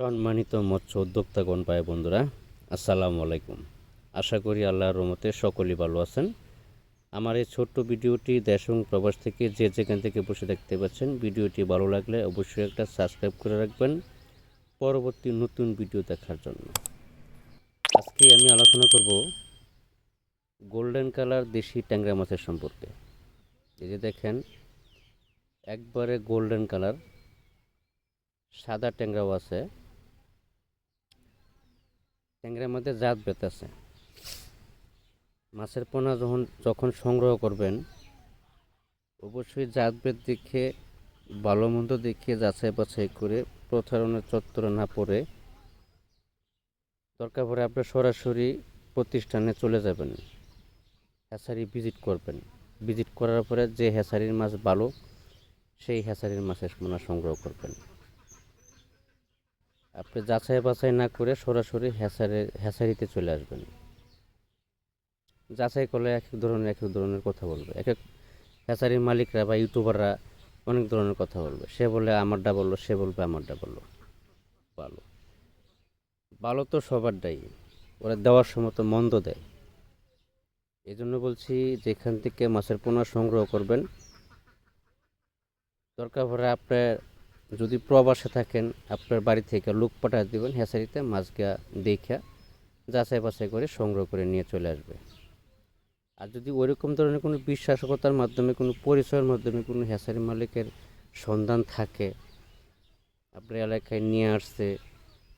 সম্মানিত মৎস্য উদ্যোক্তাগণ, ভাই বন্ধুরা, আসসালামু আলাইকুম। আশা করি আল্লাহর রহমতে সকলেই ভালো আছেন। আমার এই ছোট্ট ভিডিওটি দেশ প্রবাস থেকে যে যেখান থেকে বসে দেখতে পাচ্ছেন, ভিডিওটি ভালো লাগলে অবশ্যই একটা সাবস্ক্রাইব করে রাখবেন। পরবর্তী নতুন ভিডিও দেখার জন্য। আজকে আমি আলোচনা করব গোল্ডেন কালার দেশি ট্যাংরা মাছের সম্পর্কে। এই যে দেখেন, একবারে গোল্ডেন কালার, সাদা ট্যাংরাও আছে। ট্যাংরার মধ্যে জাত বেত আছে। মাছের পোনা যখন যখন সংগ্রহ করবেন, অবশ্যই জাত বেত দেখে, ভালো মন্দ দেখে যাচাই বাছাই করে প্রতারণার চত্বর না পড়ে দরকার পড়ে আপনি সরাসরি প্রতিষ্ঠানে চলে যাবেন, হ্যাচারি ভিজিট করবেন। ভিজিট করার পরে যে হ্যাচারির মাছ ভালো, সেই হ্যাচারির মাছের পোনা সংগ্রহ করবেন। আপনি যাচাই বাছাই না করে সরাসরি হ্যাচারে, হ্যাচারিতে চলে আসবেন। যাচাই করলে এক এক ধরনের, এক এক ধরনের কথা বলবে। এক এক হ্যাচারির মালিকরা বা ইউটিউবাররা অনেক ধরনের কথা বলবে। সে বলে আমারটা বলল, সে বলবে আমারটা বলল। ভালো। ভালো তো সবারটাই ওরা দেওয়ার সময় তো মন্দ দেয়। এই জন্য বলছি যেখান থেকে মাছের পোনা সংগ্রহ করবেন, দরকার পড়ে আপনার যদি প্রবাসে থাকেন, আপনার বাড়ি থেকে লোক পাঠা দেবেন হ্যাচারিতে মাছগা দেখা যাচাই বাছাই করে সংগ্রহ করে নিয়ে চলে আসবে। আর যদি ওইরকম ধরনের কোনো বিশ্বাসকতার মাধ্যমে, কোনো পরিচয়ের মাধ্যমে কোনো হ্যাচারি মালিকের সন্ধান থাকে, আপনার এলাকায় নিয়ে আসছে,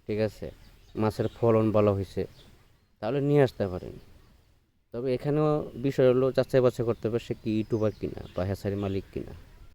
ঠিক আছে, মাছের ফলন ভালো হয়েছে, তাহলে নিয়ে আসতে পারেন। তবে এখানেও বিষয় হলো যাচাই বাছাই করতে হবে সে কি ইউটিউবার কিনা বা হ্যাচারি মালিক কিনা।